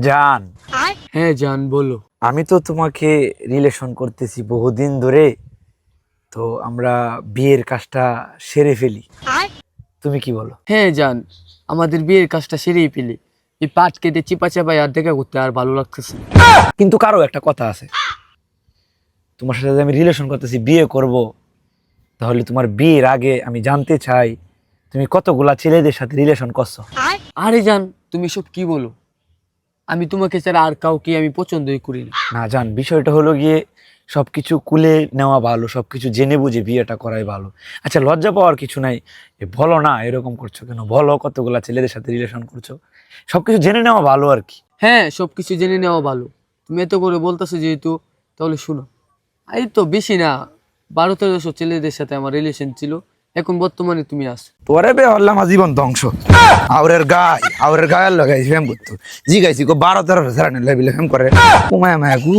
জান। হ্যাঁ জান বলো। আমি তো তোমাকে রিলেশন করতেছি বহুদিন ধরে তো আমরা বিয়ের কাজটা সেরে ফেলি। তুমি কি বলো? হ্যাঁ জান আমাদের বিয়ের কাজটা সেরেই ফেলি। এই পাট কেটে চিপা চাপাই আর দেখা করতে আর ভালো লাগতেছে কিন্তু কারও একটা কথা আছে। তোমার সাথে আমি রিলেশন করতেছি বিয়ে করব তাহলে তোমার বিয়ের আগে আমি জানতে চাই তুমি কতগুলা ছেলেদের সাথে রিলেশন করছ? আরে? জান তুমি সব কি বলো? আমি তোমাকে ছাড়া আর কাউকে আমি পছন্দই করি না। না জান বিষয়টা হলো গিয়ে সবকিছু কুলে নেওয়া ভালো সবকিছু জেনে বুঝে বিয়েটা করাই ভালো। আচ্ছা লজ্জা পাওয়ার কিছু নাই। বলো না এরকম করছ কেন? বলো কতগুলা ছেলেদের সাথে রিলেশন করছ? সবকিছু জেনে নেওয়া ভালো আর কি। হ্যাঁ সব কিছু জেনে নেওয়া ভালো। তুমি এত করে বলতেছো যেহেতু তাহলে শোনো। এই তো বেশি না বারো তেরোশো ছেলেদের সাথে আমার রিলেশন ছিল। এখন বর্তমানে তুমি আছো। তোরে বে হল্লা আমার জীবন ধ্বংস। আউরের গাই, আউরের গায়ের লাগাই ফেম করতো। জি গাইছি গো, বারো তেরো হাজার লেবিলে ফেম করে। কুমায় মায়া গু।